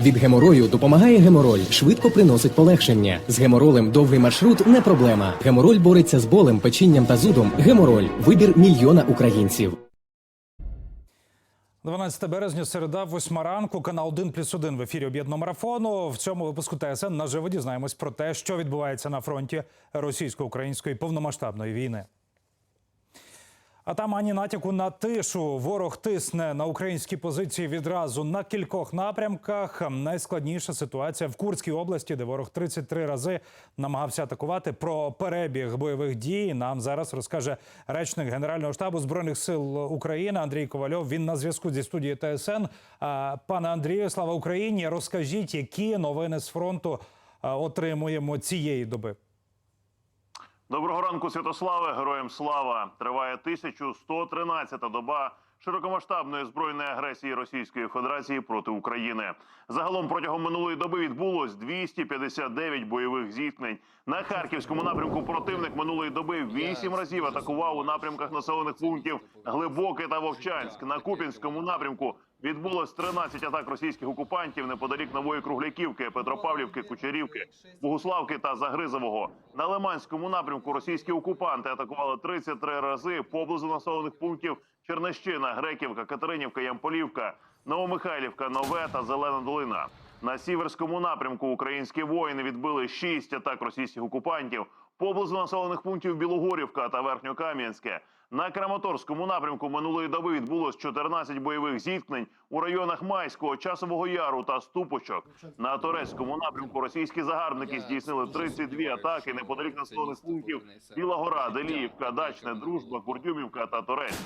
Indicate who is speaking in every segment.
Speaker 1: Від геморою допомагає гемороль, швидко приносить полегшення. З геморолем довгий маршрут не проблема. Гемороль бореться з болем, печінням та зудом. Гемороль вибір мільйона українців.
Speaker 2: 12 березня, середа, 8 ранку, канал 1 плюс 1 в ефірі об'єднаного марафону. В цьому випуску ТСН наживо дізнаємось про те, що відбувається на фронті російсько-української повномасштабної війни. А там ані натяку на тишу. Ворог тисне на українські позиції відразу на кількох напрямках. Найскладніша ситуація в Курській області, де ворог 33 рази намагався атакувати. Про перебіг бойових дій нам зараз розкаже речник Генерального штабу збройних сил України Андрій Ковальов. Він на зв'язку зі студією ТСН. Пане Андрію, слава Україні! Розкажіть, які новини з фронту отримуємо цієї доби.
Speaker 3: Доброго ранку, Святославе, героям слава! Триває 1113-та доба широкомасштабної збройної агресії Російської Федерації проти України. Загалом протягом минулої доби відбулось 259 бойових зіткнень. На харківському напрямку противник минулої доби вісім разів атакував у напрямках населених пунктів Глибоке та Вовчанськ. На Купінському напрямку відбулось 13 атак російських окупантів неподалік Нової Кругляківки, Петропавлівки, Кучерівки, Богуславки та Загризового. На Лиманському напрямку російські окупанти атакували 33 рази поблизу населених пунктів Чернещина, Греківка, Катеринівка, Ямполівка, Новомихайлівка, Нове та Зелена Долина. На сіверському напрямку українські воїни відбили 6 атак російських окупантів поблизу населених пунктів Білогорівка та Верхньокам'янське. На Краматорському напрямку минулої доби відбулось 14 бойових зіткнень у районах Майського, Часового Яру та Ступочок. На Торецькому напрямку російські загарбники здійснили 32 атаки неподалік населених пунктів Біла Гора, Деліївка, Дачне, Дружба, Курдюмівка та Торець.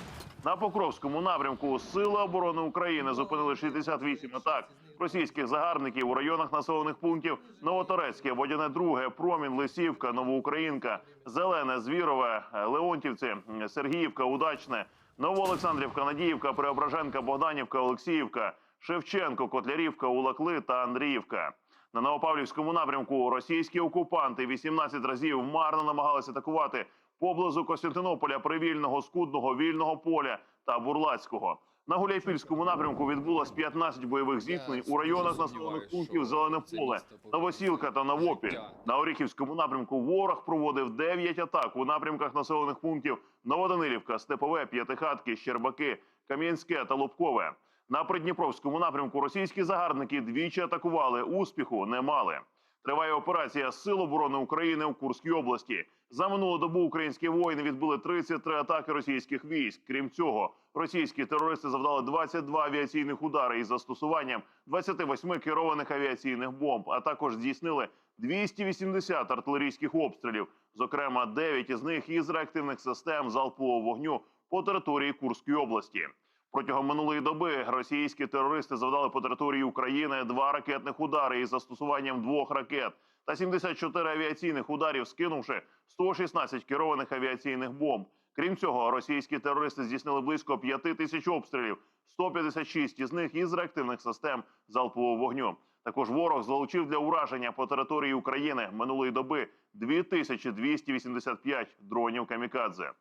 Speaker 3: На Покровському напрямку Сили оборони України зупинили 68 атак російських загарбників у районах населених пунктів Новоторецьке, Водяне Друге, Промін, Лисівка, Новоукраїнка, Зелене, Звірове, Леонтівці, Сергіївка, Удачне, Новоолександрівка, Надіївка, Преображенка, Богданівка, Олексіївка, Шевченко, Котлярівка, Улакли та Андріївка. На Новопавлівському напрямку російські окупанти 18 разів марно намагалися атакувати поблизу Костянтинополя, Привільного, Скудного, Вільного поля та Бурлацького. На Гуляйпільському напрямку відбулось 15 бойових зіткнень у районах населених пунктів Зелене поле, Новосілка та Новопіль. На Оріхівському напрямку ворог проводив 9 атак у напрямках населених пунктів Новоданилівка, Степове, П'ятихатки, Щербаки, Кам'янське та Лубкове. На Придніпровському напрямку російські загарбники двічі атакували. Успіху не мали. Триває операція Сил оборони України у Курській області. За минулу добу українські воїни відбили 33 атаки російських військ. Крім цього, російські терористи завдали 22 авіаційних удари із застосуванням 28 керованих авіаційних бомб, а також здійснили 280 артилерійських обстрілів, зокрема 9 із них із реактивних систем залпового вогню по території Курської області. Протягом минулої доби російські терористи завдали по території України два ракетних удари із застосуванням двох ракет та 74 авіаційних ударів, скинувши 116 керованих авіаційних бомб. Крім цього, російські терористи здійснили близько 5 тисяч обстрілів, 156 із них із реактивних систем залпового вогню. Також ворог залучив для ураження по території України минулої доби 2285 дронів камікадзе.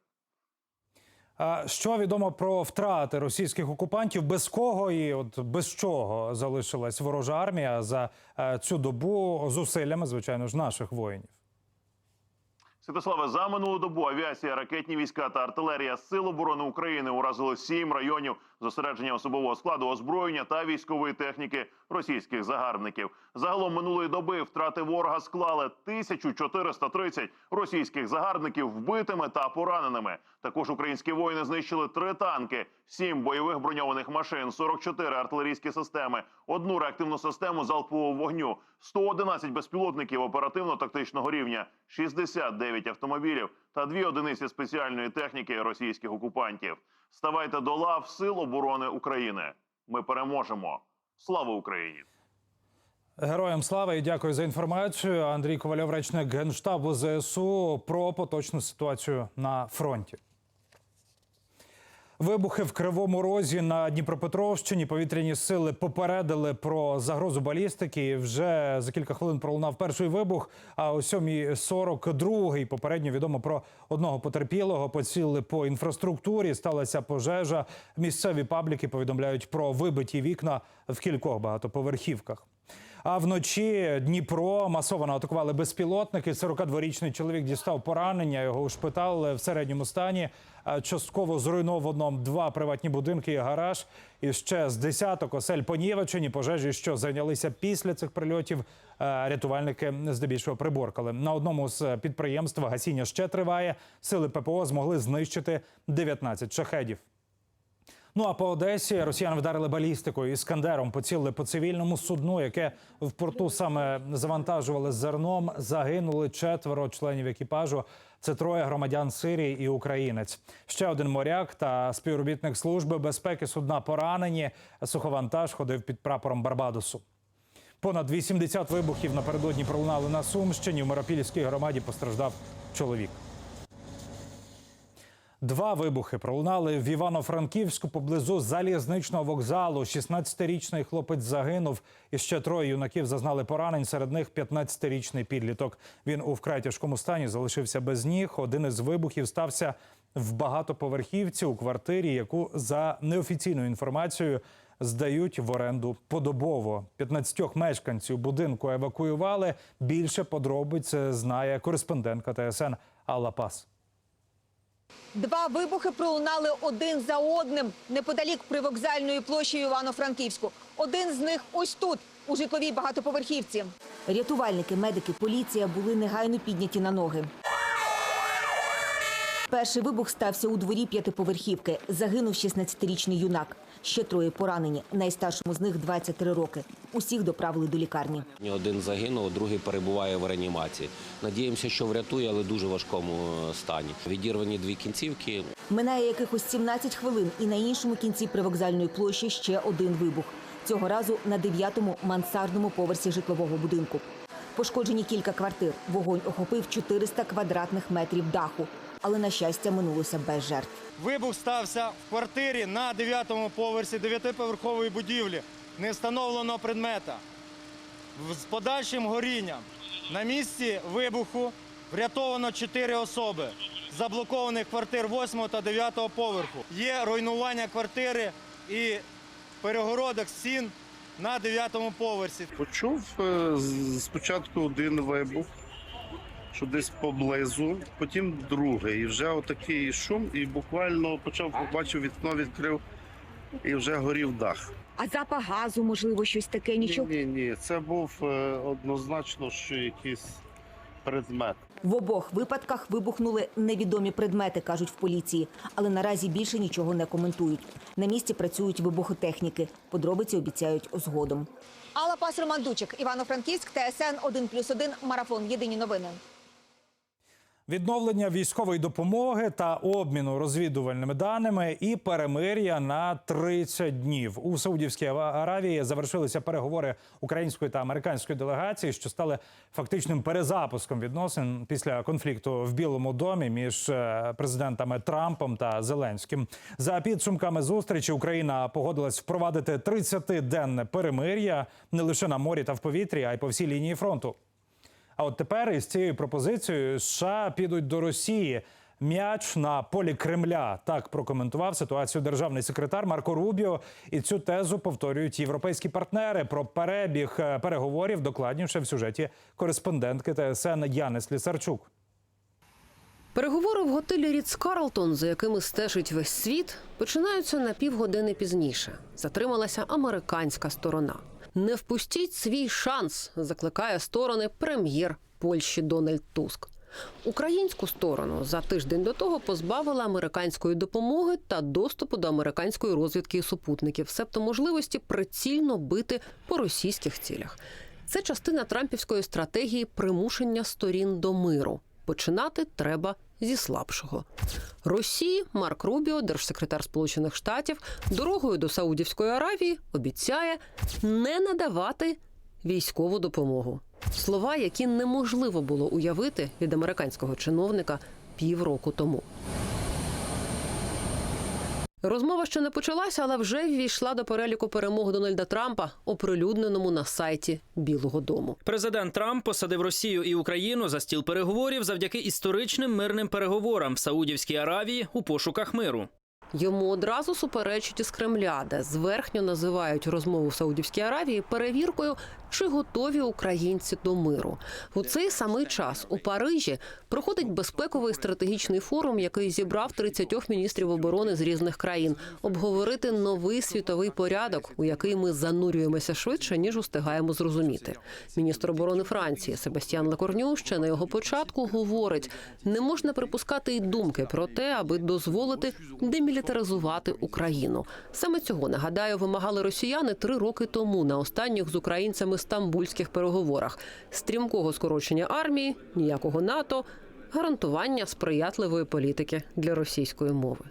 Speaker 2: Що відомо про втрати російських окупантів? Без кого і от без чого залишилась ворожа армія за е, цю добу зусиллями, звичайно ж, наших воїнів?
Speaker 3: Святославе, за минулу добу авіація, ракетні війська та артилерія Сил оборони України уразили сім районів зосередження особового складу, озброєння та військової техніки російських загарбників. Загалом минулої доби втрати ворога склали 1430 російських загарбників вбитими та пораненими. Також українські воїни знищили три танки, сім бойових броньованих машин, 44 артилерійські системи, одну реактивну систему залпового вогню, 111 безпілотників оперативно-тактичного рівня, 69 автомобілів та дві одиниці спеціальної техніки російських окупантів. Ставайте до лав Сил оборони України. Ми переможемо. Слава Україні!
Speaker 2: Героям слава і дякую за інформацію. Андрій Ковальов, речник генштабу ЗСУ про поточну ситуацію на фронті. Вибухи в Кривому Розі на Дніпропетровщині. Повітряні сили попередили про загрозу балістики. Вже за кілька хвилин пролунав перший вибух. А о 7.40 другий. Попередньо відомо про одного потерпілого. Поцілили по інфраструктурі. Сталася пожежа. Місцеві пабліки повідомляють про вибиті вікна в кількох багатоповерхівках. А вночі Дніпро масово атакували безпілотники. 42-річний чоловік дістав поранення. Його ушпитали в середньому стані. Частково зруйновано два приватні будинки і гараж. І ще з десяток осель понівечені. Пожежі, що зайнялися після цих прильотів, е, рятувальники здебільшого приборкали. На одному з підприємств гасіння ще триває. Сили ППО змогли знищити 19 шахедів. Ну а по Одесі росіяни вдарили балістикою іскандером, поцілили по цивільному судну, яке в порту саме завантажували зерном. Загинули четверо членів екіпажу. Це троє громадян Сирії і українець. Ще один моряк та співробітник служби безпеки судна поранені. Суховантаж ходив під прапором Барбадосу. Понад 80 вибухів напередодні пролунали на Сумщині. В Миропільській громаді постраждав чоловік. Два вибухи пролунали в Івано-Франківську поблизу залізничного вокзалу. 16-річний хлопець загинув, і ще троє юнаків зазнали поранень. Серед них 15-річний підліток. Він у вкрай тяжкому стані залишився без ніг. Один із вибухів стався в багатоповерхівці у квартирі, яку за неофіційною інформацією здають в оренду подобово. 15 мешканців будинку евакуювали. Більше подробиць знає кореспондентка ТСН Алла Пас.
Speaker 4: Два вибухи пролунали один за одним неподалік привокзальної площі Івано-Франківську. Один з них ось тут, у житловій багатоповерхівці.
Speaker 5: Рятувальники, медики, поліція були негайно підняті на ноги. Перший вибух стався у дворі п'ятиповерхівки. Загинув 16-річний юнак. Ще троє поранені. Найстаршому з них 23 роки. Усіх доправили до лікарні.
Speaker 6: Один загинув, другий перебуває в реанімації. Надіємося, що врятує, але дуже важкому е, стані. Відірвані дві кінцівки.
Speaker 5: Минає якихось 17 хвилин, і на іншому кінці привокзальної площі ще один вибух. Цього разу на дев'ятому мансардному поверсі житлового будинку. Пошкоджені кілька квартир. Вогонь охопив 400 квадратних метрів даху. Але, на щастя, минулося без жертв.
Speaker 7: Вибух стався в квартирі на 9-му поверсі 9-поверхової будівлі невстановленого предмета з подальшим горінням. На місці вибуху врятовано 4 особи заблокованих квартир 8 та 9 поверху. Є руйнування квартири і перегородок стін на 9-му поверсі.
Speaker 8: Почув е, спочатку один вибух, що десь поблизу, потім другий. І вже отакий шум, і буквально почав побачив вікно, відкрив і вже горів дах.
Speaker 5: А запах газу, можливо, щось таке, нічого?
Speaker 8: Ні, ні, ні, це був е, однозначно, що якийсь предмет.
Speaker 5: В обох випадках вибухнули невідомі предмети, кажуть в поліції, але наразі більше нічого не коментують. На місці працюють вибухотехніки. Подробиці обіцяють згодом.
Speaker 4: Алла Пас Роман Дучик, Івано-Франківськ, ТСН 1+,1, Марафон. Єдині новини.
Speaker 2: Відновлення військової допомоги та обміну розвідувальними даними і перемир'я на 30 днів у Саудівській Аравії завершилися переговори української та американської делегації, що стали фактичним перезапуском відносин після конфлікту в Білому домі між е, президентами Трампом та Зеленським. За підсумками зустрічі Україна погодилась впровадити 30-денне перемир'я не лише на морі та в повітрі, а й по всій лінії фронту. А от тепер із цією пропозицією США підуть до Росії. М'яч на полі Кремля так прокоментував ситуацію державний секретар Марко Рубіо. І цю тезу повторюють європейські партнери про перебіг е, переговорів. Докладніше в сюжеті кореспондентки ТСН Яни Слісарчук.
Speaker 9: Переговори в готелі Ріц Карлтон, за якими стежить весь світ, починаються на півгодини пізніше. Затрималася американська сторона. Не впустіть свій шанс, закликає сторони прем'єр Польщі Дональд Туск. Українську сторону за тиждень до того позбавила американської допомоги та доступу до американської розвідки і супутників, себто можливості прицільно бити по російських цілях. Це частина трампівської стратегії примушення сторін до миру. Починати треба зі слабшого. Росії Марк Рубіо, держсекретар Сполучених Штатів, дорогою до Саудівської Аравії обіцяє не надавати військову допомогу. Слова, які неможливо було уявити від американського чиновника півроку тому. Розмова ще не почалася, але вже ввійшла до переліку перемог Дональда Трампа, оприлюдненому на сайті Білого Дому.
Speaker 10: Президент Трамп посадив Росію і Україну за стіл переговорів завдяки історичним мирним переговорам в Саудівській Аравії у пошуках миру.
Speaker 9: Йому одразу суперечить із Кремля, де зверхньо називають розмову в Саудівській Аравії перевіркою чи готові українці до миру. У цей самий час у Парижі проходить безпековий стратегічний форум, який зібрав 30 міністрів оборони з різних країн, обговорити новий світовий порядок, у який ми занурюємося швидше ніж устигаємо зрозуміти. Міністр оборони Франції Себастьян Лекорню ще на його початку говорить: не можна припускати й думки про те, аби дозволити демілітаризувати Україну. Саме цього нагадаю, вимагали росіяни три роки тому на останніх з українцями стамбульських переговорах: стрімкого скорочення армії, ніякого НАТО, гарантування сприятливої політики для російської мови.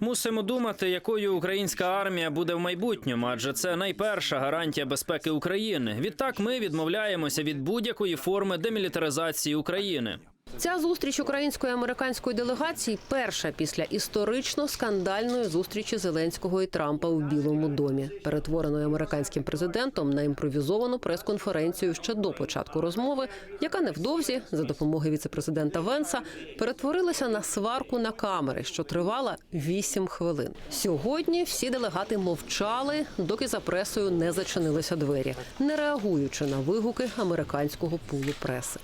Speaker 10: Мусимо думати, якою українська армія буде в майбутньому, адже це найперша гарантія безпеки України. Відтак ми відмовляємося від будь-якої форми демілітаризації України.
Speaker 9: Ця зустріч української американської делегації перша після історично скандальної зустрічі Зеленського і Трампа у Білому домі, перетвореної американським президентом на імпровізовану прес-конференцію ще до початку розмови, яка невдовзі за допомогою віцепрезидента Венса перетворилася на сварку на камери, що тривала 8 хвилин. Сьогодні всі делегати мовчали, доки за пресою не зачинилися двері, не реагуючи на вигуки американського пулу преси.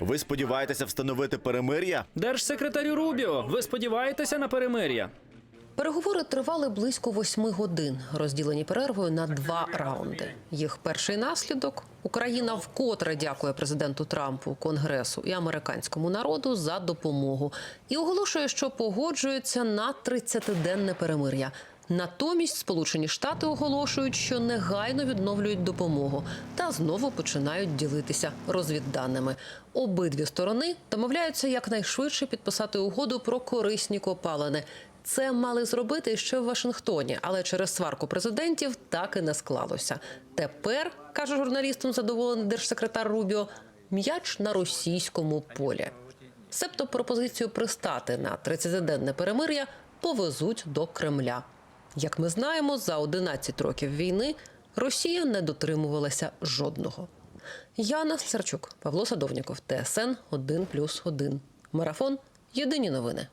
Speaker 11: Ви сподіваєтеся встановити перемир'я?
Speaker 10: Держсекретарю Рубіо, ви сподіваєтеся на перемир'я?
Speaker 9: Переговори тривали близько восьми годин, розділені перервою на два раунди. Їх перший наслідок Україна вкотре дякує президенту Трампу, Конгресу і американському народу за допомогу і оголошує, що погоджується на 30-денне перемир'я. Натомість Сполучені Штати оголошують, що негайно відновлюють допомогу та знову починають ділитися розвідданими. Обидві сторони домовляються якнайшвидше підписати угоду про корисні копалини. Це мали зробити ще в Вашингтоні, але через сварку президентів так і не склалося. Тепер каже журналістам задоволений держсекретар Рубіо, м'яч на російському полі. Себто пропозицію пристати на 30-денне перемир'я повезуть до Кремля. Як ми знаємо, за 11 років війни Росія не дотримувалася жодного. Яна Сарчук, Павло Садовніков, ТСН 1+,1. Марафон. Єдині новини.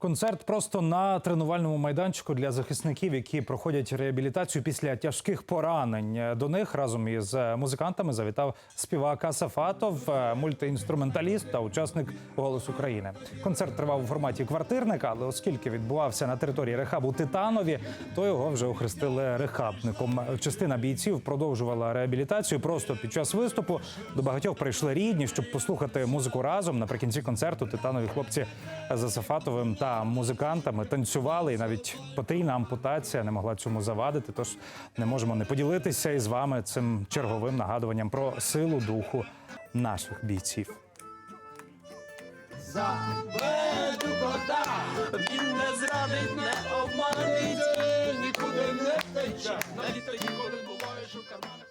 Speaker 2: Концерт просто на тренувальному майданчику для захисників, які проходять реабілітацію після тяжких поранень. До них разом із музикантами завітав співак Асафатов, мультиінструменталіст та учасник «Голос України». Концерт тривав у форматі квартирника, але оскільки відбувався на території рехабу Титанові, то його вже охрестили рехабником. Частина бійців продовжувала реабілітацію просто під час виступу. До багатьох прийшли рідні, щоб послухати музику разом. Наприкінці концерту титанові хлопці з Асафатовим та та музикантами танцювали, і навіть потрійна ампутація не могла цьому завадити. Тож не можемо не поділитися із вами цим черговим нагадуванням про силу духу наших бійців.
Speaker 12: За кота він не зрадить, не обманить, нікуди не втече. Навіть тоді, коли буває, що карманах.